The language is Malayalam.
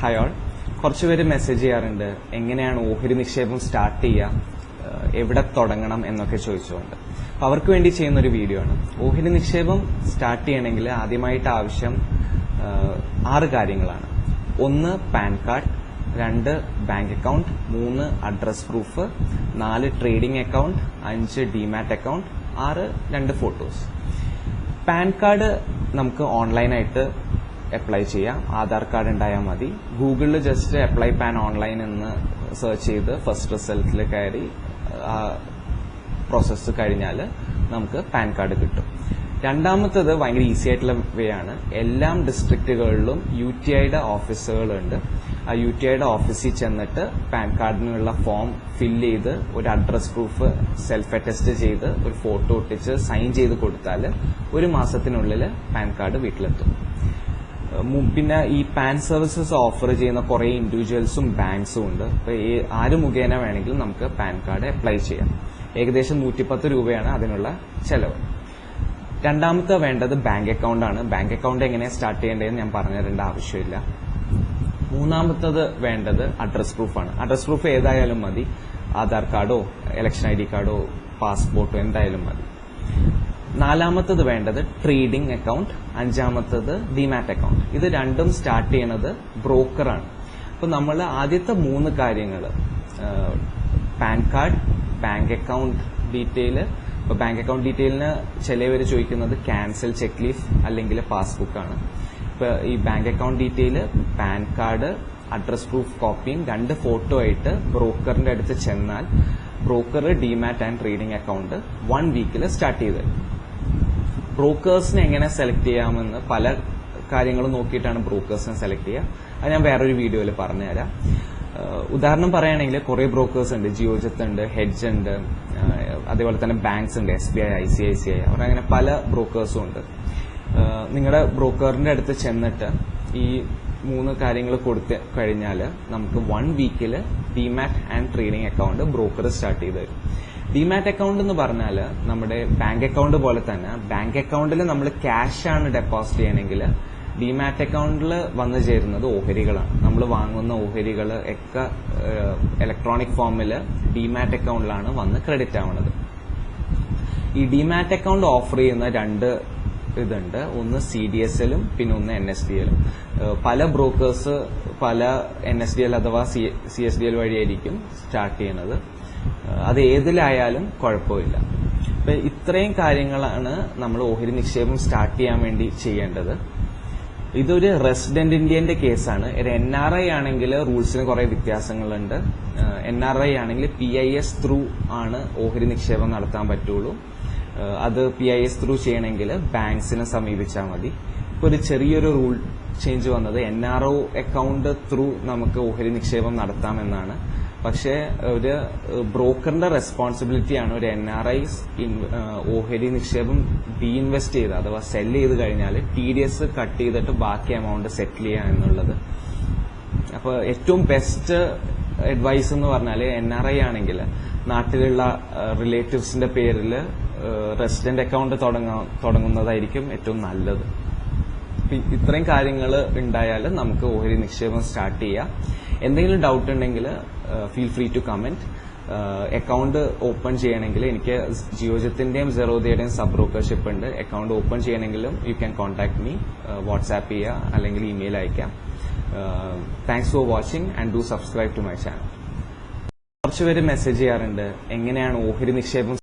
ഹായ് ഓൾ കുറച്ച് പേര് മെസ്സേജ് ചെയ്യാറുണ്ട്. എങ്ങനെയാണ് ഓഹരി നിക്ഷേപം സ്റ്റാർട്ട് ചെയ്യുക? എവിടെ തുടങ്ങണം എന്നൊക്കെ ചോദിച്ചുകൊണ്ട്. അവർക്ക് വേണ്ടി ചെയ്യുന്ന ഒരു വീഡിയോ ആണ്. ഓഹരി നിക്ഷേപം സ്റ്റാർട്ട് ചെയ്യണമെങ്കിൽ ആദ്യമായിട്ട് ആവശ്യം ആറ് കാര്യങ്ങളാണ്. ഒന്ന് പാൻ കാർഡ്. രണ്ട് ബാങ്ക് അക്കൗണ്ട് മൂന്ന് അഡ്രസ് പ്രൂഫ് നാല് ട്രേഡിംഗ് അക്കൗണ്ട് അഞ്ച് ഡിമാറ്റ് അക്കൗണ്ട് ആറ് രണ്ട് ഫോട്ടോസ് പാൻ കാർഡ് നമുക്ക് ഓൺലൈനായിട്ട് അപ്ലൈ ചെയ്യാം. ആധാർ കാർഡ് ഉണ്ടായാൽ മതി. ഗൂഗിളിൽ ജസ്റ്റ് അപ്ലൈ പാൻ ഓൺലൈൻ എന്ന് സെർച്ച് ചെയ്ത് ഫസ്റ്റ് റിസൾട്ടിൽ കയറി പ്രോസസ്സ് കഴിഞ്ഞാൽ നമുക്ക് പാൻ കാർഡ് കിട്ടും. രണ്ടാമത്തത് ഭയങ്കര ഈസി ആയിട്ടുള്ള വേ ആണ്. എല്ലാ ഡിസ്ട്രിക്റ്റുകളിലും യു ടി ഐയുടെ ഓഫീസുകളുണ്ട് ആ യു ടി ഐയുടെ ഓഫീസിൽ ചെന്നിട്ട് പാൻ കാർഡിനുള്ള ഫോം ഫില്ല് ചെയ്ത് ഒരു അഡ്രസ് പ്രൂഫ് സെൽഫ് അറ്റസ്റ്റ് ചെയ്ത് ഒരു ഫോട്ടോ ഒട്ടിച്ച് സൈൻ ചെയ്ത് കൊടുത്താൽ ഒരു മാസത്തിനുള്ളിൽ പാൻ കാർഡ് വീട്ടിലെത്തും. പിന്നെ ഈ പാൻ സർവീസസ് ഓഫർ ചെയ്യുന്ന കുറെ ഇൻഡിവിജ്വൽസും ബാങ്ക്സും ഉണ്ട്. അപ്പൊ ഈ- ആര് മുഖേന വേണമെങ്കിലും നമുക്ക് പാൻ കാർഡ് അപ്ലൈ ചെയ്യാം. ഏകദേശം നൂറ്റിപ്പത്ത് രൂപയാണ് അതിനുള്ള ചെലവ്. രണ്ടാമത്തെ വേണ്ടത് ബാങ്ക് അക്കൗണ്ട് ആണ്. ബാങ്ക് അക്കൗണ്ട് എങ്ങനെ സ്റ്റാർട്ട് ചെയ്യേണ്ടതെന്ന് ഞാൻ പറഞ്ഞു തരേണ്ട ആവശ്യമില്ല. മൂന്നാമത്തത് വേണ്ടത് അഡ്രസ് പ്രൂഫാണ് അഡ്രസ് പ്രൂഫ് ഏതായാലും മതി. ആധാർ കാർഡോ ഇലക്ഷൻ ഐ ഡി കാർഡോ പാസ്പോർട്ടോ എന്തായാലും മതി. നാലാമത്തത് വേണ്ടത് ട്രേഡിംഗ് അക്കൗണ്ട് അഞ്ചാമത്തത് ഡിമാറ്റ് അക്കൗണ്ട്. ഇത് രണ്ടും സ്റ്റാർട്ട് ചെയ്യണത് ബ്രോക്കറാണ്. അപ്പൊ നമ്മൾ ആദ്യത്തെ മൂന്ന് കാര്യങ്ങൾ PAN card bank account detail ഇപ്പൊ ബാങ്ക് അക്കൗണ്ട് ഡീറ്റെയിലിന് ചിലവർ ചോദിക്കുന്നത് ക്യാൻസൽ ചെക്ക് ലീഫ് അല്ലെങ്കിൽ പാസ്ബുക്ക് ആണ്. ഇപ്പൊ ഈ bank account detail PAN card address proof കോപ്പിയും രണ്ട് ഫോട്ടോ ആയിട്ട് ബ്രോക്കറിന്റെ അടുത്ത് ചെന്നാൽ broker demat and trading account one വീക്കിൽ സ്റ്റാർട്ട് ചെയ്ത്. ബ്രോക്കേഴ്സിനെ എങ്ങനെ സെലക്ട് ചെയ്യാമെന്ന് പല കാര്യങ്ങളും നോക്കിയിട്ടാണ് ബ്രോക്കേഴ്സിനെ സെലക്ട് ചെയ്യുക. അത് ഞാൻ വേറൊരു വീഡിയോയിൽ പറഞ്ഞുതരാം. ഉദാഹരണം പറയുകയാണെങ്കിൽ കുറെ ബ്രോക്കേഴ്സ് ഉണ്ട്. ജിയോജത്ത് ഉണ്ട് ഹെഡ്ജ് ഉണ്ട് അതേപോലെ തന്നെ ബാങ്ക്സ് ഉണ്ട് S B I I C I C I അവർ അങ്ങനെ പല ബ്രോക്കേഴ്സും ഉണ്ട്. നിങ്ങളുടെ ബ്രോക്കറിന്റെ അടുത്ത് ചെന്നിട്ട് ഈ മൂന്ന് കാര്യങ്ങൾ കൊടുത്ത് കഴിഞ്ഞാൽ നമുക്ക് വൺ വീക്കിൽ demat and trading account broker start ചെയ്ത് തരും. ഡിമാറ്റ് അക്കൗണ്ട് എന്ന് പറഞ്ഞാൽ നമ്മുടെ ബാങ്ക് അക്കൗണ്ട് പോലെ തന്നെ ബാങ്ക് അക്കൗണ്ടിൽ നമ്മൾ ക്യാഷ് ആണ് ഡെപ്പോസിറ്റ് ചെയ്യണമെങ്കിൽ ഡിമാറ്റ് അക്കൗണ്ടിൽ വന്നു ചേരുന്നത് ഓഹരികളാണ്. നമ്മൾ വാങ്ങുന്ന ഓഹരികൾ ഒക്കെ ഇലക്ട്രോണിക് ഫോമിൽ ഡിമാറ്റ് അക്കൗണ്ടിലാണ് വന്ന് ക്രെഡിറ്റ് ആവുന്നത് ഈ ഡിമാറ്റ് അക്കൗണ്ട് ഓഫർ ചെയ്യുന്ന രണ്ട് ഇതുണ്ട്. ഒന്ന് സി ഡി എസ് എല്ലും പിന്നെ ഒന്ന് എൻ എസ് ഡി എല്ലും പല ബ്രോക്കേഴ്സ് പല എൻ എസ് ഡി എൽ അഥവാ സി എസ് ഡി എൽ വഴിയായിരിക്കും സ്റ്റാർട്ട് ചെയ്യുന്നത്. അത് ഏതിലായാലും കുഴപ്പമില്ല. അപ്പൊ ഇത്രയും കാര്യങ്ങളാണ് നമ്മൾ ഓഹരി നിക്ഷേപം സ്റ്റാർട്ട് ചെയ്യാൻ വേണ്ടി ചെയ്യേണ്ടത്. ഇതൊരു റെസിഡന്റ് ഇന്ത്യന്റെ കേസാണ്. ഒരു എൻ ആർ ഐ ആണെങ്കിൽ റൂൾസിന് കുറെ വ്യത്യാസങ്ങളുണ്ട്. എൻ ആർ ഐ ആണെങ്കിൽ പി ഐ എസ് ത്രൂ ആണ് ഓഹരി നിക്ഷേപം നടത്താൻ പറ്റുള്ളൂ. അത് പി ഐ എസ് ത്രൂ ചെയ്യണമെങ്കിൽ ബാങ്ക്സിനെ സമീപിച്ചാൽ മതി. ഇപ്പൊ ഒരു ചെറിയൊരു റൂൾ ചേഞ്ച് വന്നത് N R O account through നമുക്ക് ഓഹരി നിക്ഷേപം നടത്താമെന്നാണ്. പക്ഷേ ഒരു ബ്രോക്കറിന്റെ റെസ്പോൺസിബിലിറ്റിയാണ് ഒരു എൻ ആർ ഐ ഓഹരി നിക്ഷേപം ഡി ഇൻവെസ്റ്റ് ചെയ്ത് അഥവാ സെൽ ചെയ്ത് കഴിഞ്ഞാൽ ടി ഡി എസ് കട്ട് ചെയ്തിട്ട് ബാക്കി എമൗണ്ട് സെറ്റിൽ ചെയ്യുക എന്നുള്ളത്. അപ്പൊ ഏറ്റവും ബെസ്റ്റ് അഡ്വൈസ് എന്ന് പറഞ്ഞാൽ എൻ ആർ ഐ ആണെങ്കിൽ നാട്ടിലുള്ള റിലേറ്റീവ്സിന്റെ പേരിൽ റെസിഡന്റ് അക്കൗണ്ട് തുടങ്ങുന്നതായിരിക്കും ഏറ്റവും നല്ലത്. ഇത്രയും കാര്യങ്ങൾ ഉണ്ടായാൽ നമുക്ക് ഓഹരി നിക്ഷേപം സ്റ്റാർട്ട് ചെയ്യാം. എന്തെങ്കിലും ഡൗട്ട് ഉണ്ടെങ്കിൽ feel free to comment account open ചെയ്യണമെങ്കിൽ എനിക്ക് ജിയോജത്തിന്റെയും സെറോദയുടെയും സബ് ബ്രോക്കർഷിപ്പ് ഉണ്ട്. അക്കൗണ്ട് ഓപ്പൺ ചെയ്യണമെങ്കിലും you can contact me WhatsApp ചെയ്യുക അല്ലെങ്കിൽ ഇമെയിൽ അയക്കാം. Thanks for watching and do subscribe to my channel കുറച്ചുപേര് message ചെയ്യാറുണ്ട് എങ്ങനെയാണ് ഓഹരി നിക്ഷേപം